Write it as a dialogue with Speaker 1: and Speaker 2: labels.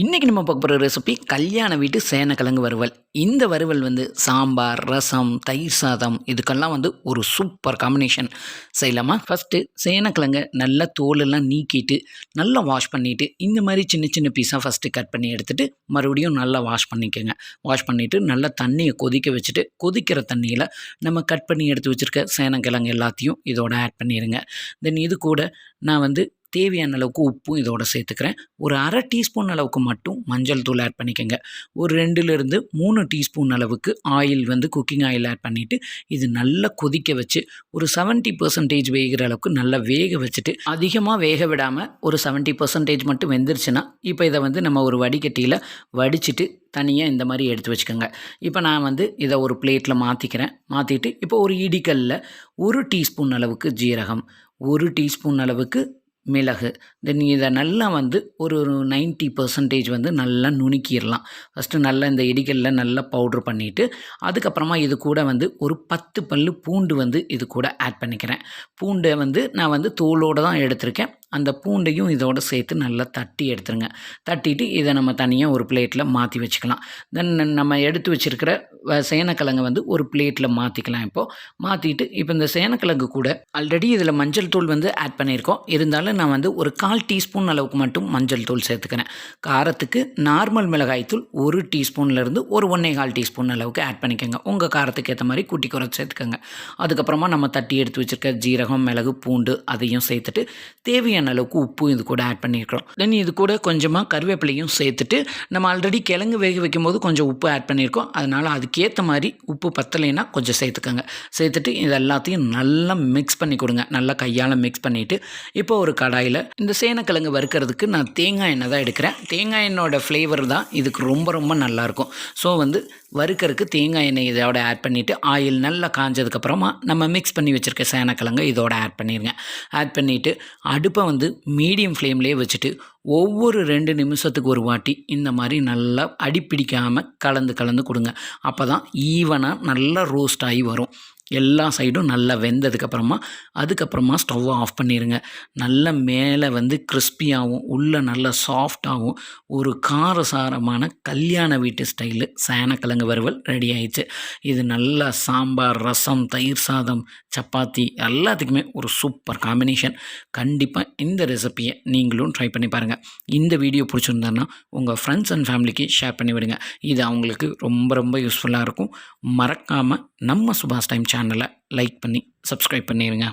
Speaker 1: இன்றைக்கி நம்ம பார்க்க போகிற ரெசிபி கல்யாண வீட்டு சேனக்கிழங்கு வறுவல். இந்த வறுவல் வந்து சாம்பார் ரசம் தயிர் சாதம் இதுக்கெல்லாம் வந்து ஒரு சூப்பர் காம்பினேஷன் செய்யலாமா? ஃபஸ்ட்டு சேனக்கிழங்கை நல்லா தோலெல்லாம் நீக்கிட்டு நல்லா வாஷ் பண்ணிவிட்டு இந்த மாதிரி சின்ன சின்ன பீஸாக ஃபஸ்ட்டு கட் பண்ணி எடுத்துகிட்டு மறுபடியும் நல்லா வாஷ் பண்ணிக்கோங்க. வாஷ் பண்ணிவிட்டு நல்லா தண்ணியை கொதிக்க வச்சுட்டு கொதிக்கிற தண்ணியில் நம்ம கட் பண்ணி எடுத்து வச்சுருக்க சேனக்கிழங்கு எல்லாத்தையும் இதோட ஆட் பண்ணிடுங்க தென் இது கூட நான் வந்து தேவையான அளவுக்கு உப்பும் இதோட சேர்த்துக்கிறேன். ஒரு அரை டீஸ்பூன் அளவுக்கு மட்டும் மஞ்சள் தூள் ஆட் பண்ணிக்கோங்க. ஒரு ரெண்டுலேருந்து மூணு டீஸ்பூன் அளவுக்கு ஆயில் வந்து குக்கிங் ஆயில் ஆட் பண்ணிவிட்டு இது நல்லா கொதிக்க வச்சு ஒரு செவன்ட்டி பர்சன்டேஜ் வேகிற அளவுக்கு நல்லா வேக வச்சுட்டு அதிகமாக வேக விடாமல் ஒரு செவன்ட்டி பர்சன்டேஜ் மட்டும் வெந்துருச்சுன்னா இப்போ இதை வந்து நம்ம ஒரு வடிகட்டியில் வடிச்சிட்டு தனியாக இந்த மாதிரி எடுத்து வச்சுக்கோங்க. இப்போ நான் வந்து இதை ஒரு பிளேட்டில் மாற்றிக்கிறேன் மாற்றிட்டு இப்போ ஒரு இடிக்கல்லில் ஒரு டீஸ்பூன் அளவுக்கு ஜீரகம் ஒரு டீஸ்பூன் அளவுக்கு மிளகு. தென் இதை நல்லா வந்து ஒரு ஒரு நைன்ட்டி பர்சன்டேஜ் வந்து நல்லா நுணுக்கிடலாம் ஃபஸ்ட்டு நல்லா இந்த இடிகளில் நல்லா பவுட்ரு பண்ணிவிட்டு அதுக்கப்புறமா இது கூட வந்து ஒரு பத்து பல் பூண்டு வந்து இது கூட ஆட் பண்ணிக்கிறேன். பூண்டை வந்து நான் வந்து தோலோடு தான் எடுத்திருக்கேன். அந்த பூண்டையும் இதோடு சேர்த்து நல்லா தட்டி எடுத்துருங்க. தட்டிட்டு இதை நம்ம தனியாக ஒரு பிளேட்டில் மாற்றி வச்சுக்கலாம். தென் நம்ம எடுத்து வச்சுருக்கிற சேனக்கிழங்கு வந்து ஒரு பிளேட்டில் மாற்றிக்கலாம் இப்போது மாற்றிட்டு இப்போ இந்த சேனக்கிழங்கு கூட ஆல்ரெடி இதில் மஞ்சள் தூள் வந்து ஆட் பண்ணியிருக்கோம். இருந்தாலும் நான் வந்து ஒரு கால் டீஸ்பூன் அளவுக்கு மட்டும் மஞ்சள் தூள் சேர்த்துக்கிறேன். காரத்துக்கு நார்மல் மிளகாய் தூள் ஒரு டீஸ்பூன்லேருந்து ஒரு ஒன்றே கால் டீஸ்பூன் அளவுக்கு ஆட் பண்ணிக்கோங்க. உங்கள் காரத்துக்கு ஏற்ற மாதிரி கூட்டி குறைச்சி சேர்த்துக்கோங்க. அதுக்கப்புறமா நம்ம தட்டி எடுத்து வச்சுருக்க ஜீரகம் மிளகு பூண்டு அதையும் சேர்த்துட்டு தேவையான அளவுக்கு உப்பும் இது கூட ஆட் பண்ணியிருக்கிறோம் தென் இது கூட கொஞ்சமாக கருவேப்பிலையும் சேர்த்துட்டு நம்ம ஆல்ரெடி கிழங்கு வேக வைக்கும் போது கொஞ்சம் உப்பு ஆட் பண்ணியிருக்கோம் அதனால் அதுக்கேற்ற மாதிரி உப்பு பத்தலைன்னா கொஞ்சம் சேர்த்துக்கோங்க. சேர்த்துட்டு இது எல்லாத்தையும் நல்லா மிக்ஸ் பண்ணி கொடுங்க. நல்லா கையால் மிக்ஸ் பண்ணிவிட்டு இப்போ ஒரு கடாயில் இந்த சேனக்கிழங்கு வறுக்கிறதுக்கு நான் தேங்காய் எண்ணெய் தான் எடுக்கிறேன். தேங்காய் எண்ணெயோட ஃப்ளேவர் தான் இதுக்கு ரொம்ப ரொம்ப நல்லாயிருக்கும் ஸோ வந்து வறுக்கிறதுக்கு தேங்காய் எண்ணெய் இதோட ஆட் பண்ணிவிட்டு ஆயில் நல்லா காஞ்சதுக்கப்புறமா நம்ம மிக்ஸ் பண்ணி வச்சுருக்க சேனக்கிழங்கு இதோட ஆட் பண்ணிடுங்க ஆட் பண்ணிவிட்டு அடுப்பை வந்து மீடியம் ஃப்ளேம்லேயே வச்சுட்டு ஒவ்வொரு ரெண்டு நிமிஷத்துக்கு ஒரு வாட்டி இந்த மாதிரி நல்லா அடிப்பிடிக்காமல் கலந்து கலந்து கொடுங்க. அப்போ தான் ஈவனாக நல்லா ரோஸ்ட் ஆகி வரும். எல்லா சைடும் நல்லா வெந்ததுக்கப்புறமா அதுக்கப்புறமா ஸ்டவ்வை ஆஃப் பண்ணிடுங்க நல்ல மேலே வந்து கிறிஸ்பியாகவும் உள்ளே நல்லா சாஃப்டாகவும் ஒரு காரசாரமான கல்யாண வீட்டு ஸ்டைலு சேனக்கிழங்கு வறுவல் ரெடி ஆயிடுச்சு. இது நல்லா சாம்பார் ரசம் தயிர் சாதம் சப்பாத்தி எல்லாத்துக்குமே ஒரு சூப்பர் காம்பினேஷன் கண்டிப்பாக இந்த ரெசிப்பியை நீங்களும் ட்ரை பண்ணி பாருங்கள் இந்த வீடியோ பிடிச்சிருந்தேன்னா உங்கள் ஃப்ரெண்ட்ஸ் அண்ட் ஃபேமிலிக்கு ஷேர் பண்ணி விடுங்க இது அவங்களுக்கு ரொம்ப ரொம்ப யூஸ்ஃபுல்லாக இருக்கும். மறக்காமல் நம்ம சுபாஷ் டைம் சேனலை லைக் பண்ணி சப்ஸ்கிரைப் பண்ணிடுங்க